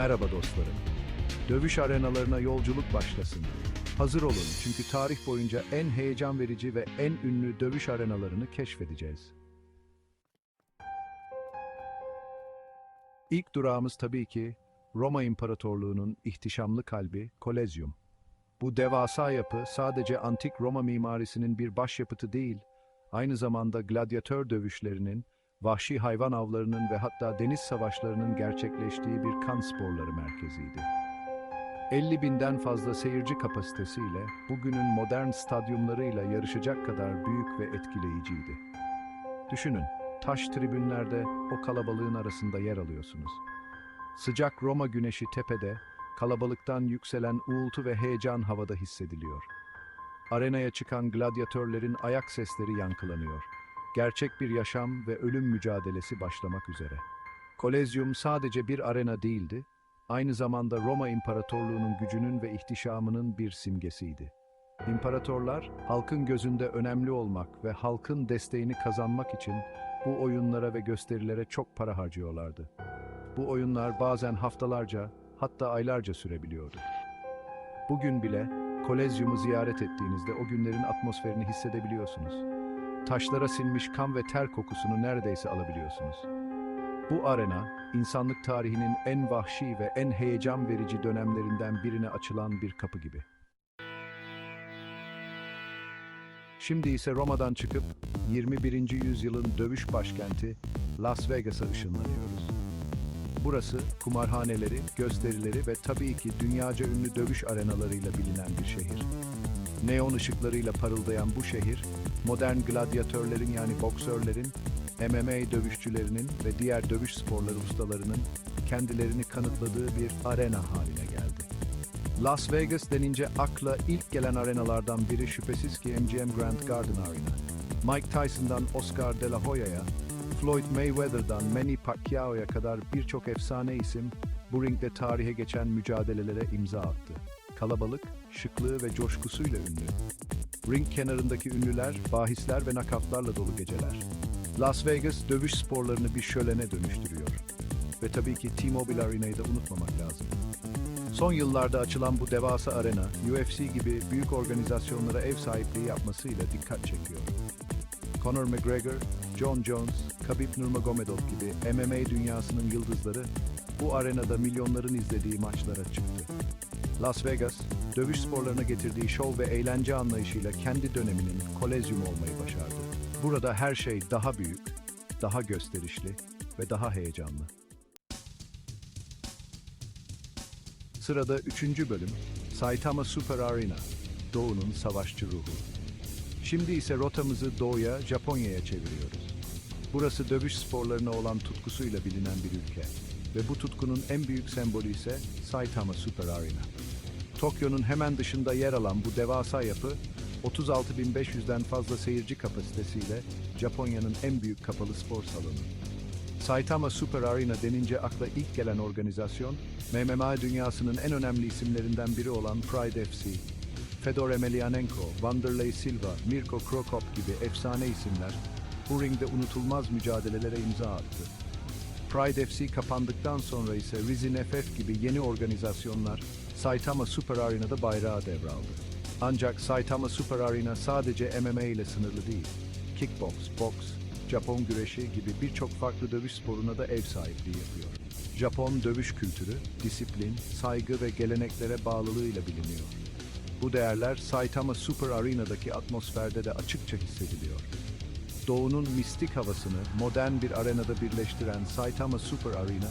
Merhaba dostlarım. Dövüş arenalarına yolculuk başlasın. Hazır olun çünkü tarih boyunca en heyecan verici ve en ünlü dövüş arenalarını keşfedeceğiz. İlk durağımız tabii ki Roma İmparatorluğu'nun ihtişamlı kalbi Kolezyum. Bu devasa yapı sadece antik Roma mimarisinin bir başyapıtı değil, aynı zamanda gladyatör dövüşlerinin, vahşi hayvan avlarının ve hatta deniz savaşlarının gerçekleştiği bir kan sporları merkeziydi. 50 binden fazla seyirci kapasitesiyle bugünün modern stadyumlarıyla yarışacak kadar büyük ve etkileyiciydi. Düşünün, taş tribünlerde o kalabalığın arasında yer alıyorsunuz. Sıcak Roma güneşi tepede, kalabalıktan yükselen uğultu ve heyecan havada hissediliyor. Arenaya çıkan gladyatörlerin ayak sesleri yankılanıyor. Gerçek bir yaşam ve ölüm mücadelesi başlamak üzere. Kolezyum sadece bir arena değildi, aynı zamanda Roma İmparatorluğu'nun gücünün ve ihtişamının bir simgesiydi. İmparatorlar, halkın gözünde önemli olmak ve halkın desteğini kazanmak için bu oyunlara ve gösterilere çok para harcıyorlardı. Bu oyunlar bazen haftalarca, hatta aylarca sürebiliyordu. Bugün bile Kolezyum'u ziyaret ettiğinizde o günlerin atmosferini hissedebiliyorsunuz. Taşlara sinmiş kan ve ter kokusunu neredeyse alabiliyorsunuz. Bu arena, insanlık tarihinin en vahşi ve en heyecan verici dönemlerinden birine açılan bir kapı gibi. Şimdi ise Roma'dan çıkıp 21. yüzyılın dövüş başkenti Las Vegas'a ışınlanıyoruz. Burası kumarhaneleri, gösterileri ve tabii ki dünyaca ünlü dövüş arenalarıyla bilinen bir şehir. Neon ışıklarıyla parıldayan bu şehir, modern gladyatörlerin yani boksörlerin, MMA dövüşçülerinin ve diğer dövüş sporları ustalarının kendilerini kanıtladığı bir arena haline geldi. Las Vegas denince akla ilk gelen arenalardan biri şüphesiz ki MGM Grand Garden Arena. Mike Tyson'dan Oscar de la Hoya'ya, Floyd Mayweather'dan Manny Pacquiao'ya kadar birçok efsane isim bu ringde tarihe geçen mücadelelere imza attı. Kalabalık, şıklığı ve coşkusuyla ünlü. Ring kenarındaki ünlüler, bahisler ve nakavtlarla dolu geceler. Las Vegas dövüş sporlarını bir şölene dönüştürüyor. Ve tabii ki T-Mobile Arena'yı da unutmamak lazım. Son yıllarda açılan bu devasa arena, UFC gibi büyük organizasyonlara ev sahipliği yapmasıyla dikkat çekiyor. Conor McGregor, John Jones, Khabib Nurmagomedov gibi MMA dünyasının yıldızları bu arenada milyonların izlediği maçlara çıktı. Las Vegas, dövüş sporlarına getirdiği şov ve eğlence anlayışıyla kendi döneminin kolezyumu olmayı başardı. Burada her şey daha büyük, daha gösterişli ve daha heyecanlı. Sırada üçüncü bölüm, Saitama Super Arena, Doğu'nun savaşçı ruhu. Şimdi ise rotamızı doğuya, Japonya'ya çeviriyoruz. Burası dövüş sporlarına olan tutkusuyla bilinen bir ülke ve bu tutkunun en büyük sembolü ise Saitama Super Arena. Tokyo'nun hemen dışında yer alan bu devasa yapı, 36.500'den fazla seyirci kapasitesiyle Japonya'nın en büyük kapalı spor salonu. Saitama Super Arena denince akla ilk gelen organizasyon, MMA dünyasının en önemli isimlerinden biri olan Pride FC. Fedor Emelianenko, Wanderlei Silva, Mirko Krokop gibi efsane isimler bu ringde unutulmaz mücadelelere imza attı. Pride FC kapandıktan sonra ise Rizin FF gibi yeni organizasyonlar Saitama Super Arena'da bayrağı devraldı. Ancak Saitama Super Arena sadece MMA ile sınırlı değil. Kickbox, boks, Japon güreşi gibi birçok farklı dövüş sporuna da ev sahipliği yapıyor. Japon dövüş kültürü, disiplin, saygı ve geleneklere bağlılığıyla biliniyor. Bu değerler Saitama Super Arena'daki atmosferde de açıkça hissediliyor. Doğu'nun mistik havasını modern bir arenada birleştiren Saitama Super Arena,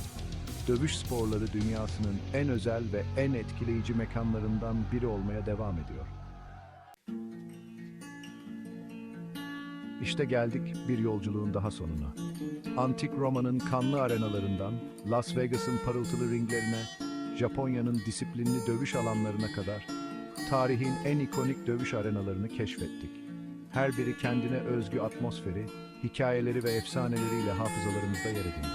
dövüş sporları dünyasının en özel ve en etkileyici mekanlarından biri olmaya devam ediyor. İşte geldik bir yolculuğun daha sonuna. Antik Roma'nın kanlı arenalarından, Las Vegas'ın parıltılı ringlerine, Japonya'nın disiplinli dövüş alanlarına kadar tarihin en ikonik dövüş arenalarını keşfettik. Her biri kendine özgü atmosferi, hikayeleri ve efsaneleriyle hafızalarımızda yer edindi.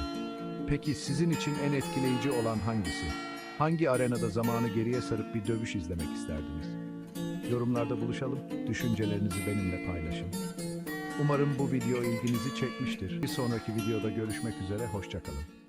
Peki sizin için en etkileyici olan hangisi? Hangi arenada zamanı geriye sarıp bir dövüş izlemek isterdiniz? Yorumlarda buluşalım, düşüncelerinizi benimle paylaşın. Umarım bu video ilginizi çekmiştir. Bir sonraki videoda görüşmek üzere, hoşçakalın.